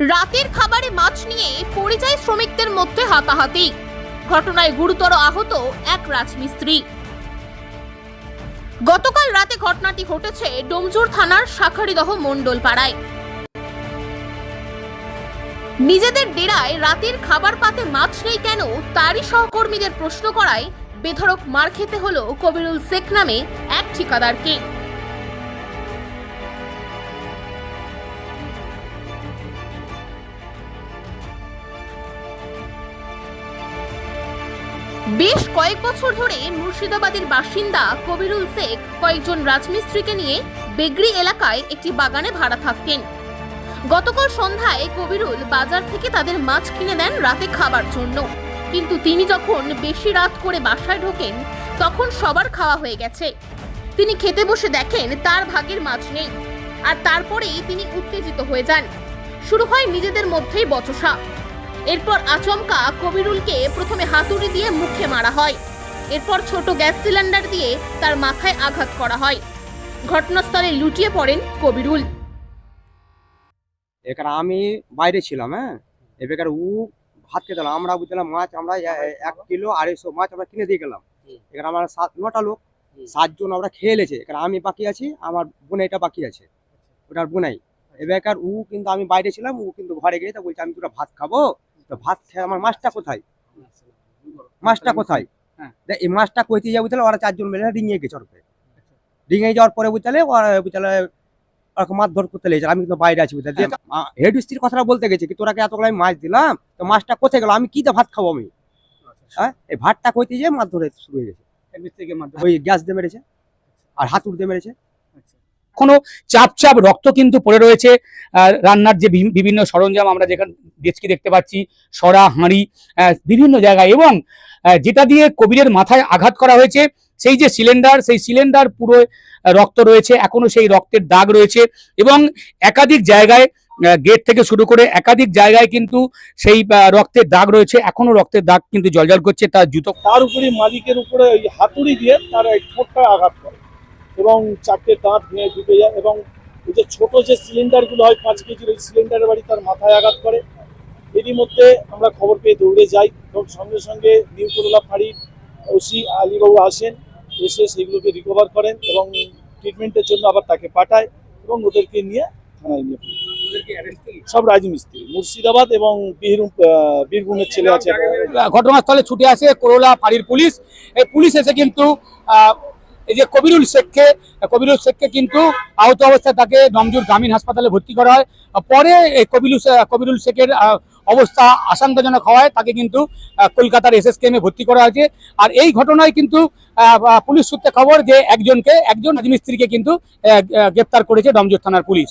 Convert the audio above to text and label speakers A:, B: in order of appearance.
A: রাতের খাবারে মাছ নিয়ে পরিযায়ী শ্রমিকদের মধ্যে হাতাহাতি। ঘটনায় গুরুতর আহত এক রাজমিস্ত্রি। গতকাল রাতে ঘটনাটি ঘটেছে ডোমজুর থানার শাখারিদহ মণ্ডল পাড়ায় নিজেদের ডেরায় রাতের খাবার পাতে মাছ নেই কেন তারই সহকর্মীদের প্রশ্ন করায় বেধড়ক মার খেতে হলো কবিরুল শেখ নামে এক ঠিকাদারকে। বেশ কয়েক বছর ধরে মুর্শিদাবাদের বাসিন্দা কবিরুল শেখ কয়েকজন রাজমিস্ত্রিকে নিয়ে বেগরি এলাকায় একটি বাগানে ভাড়া থাকতেন। গতকাল সন্ধ্যায় কবিরুল বাজার থেকে তাদের মাছ কিনে দেন রাতে খাবার জন্য। কিন্তু তিনি যখন বেশি রাত করে বাসায় ঢোকেন, তখন সবার খাওয়া হয়ে গেছে। তিনি খেতে বসে দেখেন তার ভাগের মাছ নেই, আর তারপরেই তিনি উত্তেজিত হয়ে যান। শুরু হয় নিজেদের মধ্যেই বচসা। এরপর আচমকা কবিরুলকে প্রথমে হাতুড়ি দিয়ে মুখে মারা হয়। এরপর ছোট গ্যাস সিলিন্ডার দিয়ে তার মাথায় আঘাত করা হয়। ঘটনাস্থলে লুটিয়ে পড়েন কবিরুল।
B: এখানে আমি বাইরে ছিলাম হ্যাঁ? এবার ও ভাত খেতে আমরা বুঝলাম মাছ আমরা এক কিলো আড়াইশো মাছ আমরা কিনে দিয়ে গেলাম। এখানে আমার সাত নটা লোক সাতজন আমরা খেয়ে লেছে। এখানে আমি বাকি আছি আমার বোনাইটা বাকি আছে ওটার বোনাই। এবার ও কিন্তু আমি বাইরে ছিলাম ও কিন্তু ঘরে গিয়ে তো বলছে আমি দুটো ভাত খাব? তো ভাত খেয়ে আমার মাছটা কোথায়? মাছটা কোথায়?
C: হ্যাঁ।
B: এই মাছটা কইতে যাব তাহলে ওরা চারজন মিলে রিঙে গেছে ওর রিঙে যাওয়ার পরে বুঝলে ওরা বুঝলে ওরকম মারধর করতে লেগেছে। আমি কিন্তু বাইরে আছি বুঝলে হেড স্ত্রীর কথাটা বলতে গেছে কি তোরা এতগুলো আমি মাছ দিলাম তো মাছটা কোথায় গেল? আমি কি ভাত খাব আমি? হ্যাঁ? এই ভাতটা কইতে যে মাছ ধরে শুরু হয়ে গেছে। ওই গ্যাস দিয়ে মেরেছে। আর হাতুড় দিয়ে মেরেছে।
C: এখনও চাপ চাপ রক্ত কিন্তু পড়ে রয়েছে। রান্নার যে বিভি- বিভিন্ন সরঞ্জাম আমরা যেখানে ডেচকি দেখতে পাচ্ছি, সরা, হাঁড়ি বিভিন্ন জায়গায় এবং যেটা দিয়ে কবিরের মাথায় আঘাত করা হয়েছে, সেই যে সিলিন্ডার, সেই সিলিন্ডার পুরো রক্ত রয়েছে, এখনও সেই রক্তের দাগ রয়েছে এবং একাধিক জায়গায় গেট থেকে শুরু করে একাধিক জায়গায় কিন্তু সেই রক্তের দাগ রয়েছে, এখনও রক্তের দাগ কিন্তু জলজল করছে, তার জুতো
D: তার উপরে মালিকের উপরে হাতুড়ি দিয়ে তার ঠোঁটটা আঘাত করে। এবং চারটে দাঁত ভেঙে ঢুকে যায় এবং ওই যে ছোট যে সিলিন্ডারগুলো হয়, পাঁচ কেজির ওই সিলিন্ডারের বাড়ি তার মাথায় আঘাত করে। এরই মধ্যে আমরা খবর পেয়ে দৌড়ে যাই এবং সঙ্গে সঙ্গে নিউ করলা ফাঁড়ির ওসি আলীবাবু আসেন, এসে সেগুলোকে রিকভার করেন এবং ট্রিটমেন্টের জন্য আবার তাকে পাঠায় এবং ওদেরকে নিয়ে থানায় নিয়ে সব রাজমিস্ত্রি, মুর্শিদাবাদ এবং বীরভূম বীরভূমের ছেলে আছে।
C: ঘটনাস্থলে ছুটে আসে করোলা ফাঁড়ির পুলিশ। এই পুলিশ এসে কিন্তু এই যে কবিরুল শেখকে কবিরুল শেখকে কিন্তু আহত অবস্থায় তাকে নমজুর গ্রামীণ হাসপাতালে ভর্তি করা হয়। পরে এই কবিরুল কবিরুল শেখের অবস্থা আশঙ্কাজনক হওয়ায় তাকে কিন্তু কলকাতার এসএসকেএমে ভর্তি করা হয়েছে। আর এই ঘটনায় কিন্তু পুলিশ সূত্রে খবর যে একজনকে, একজন রাজমিস্ত্রিকে কিন্তু গ্রেপ্তার করেছে ডমজুর থানার পুলিশ।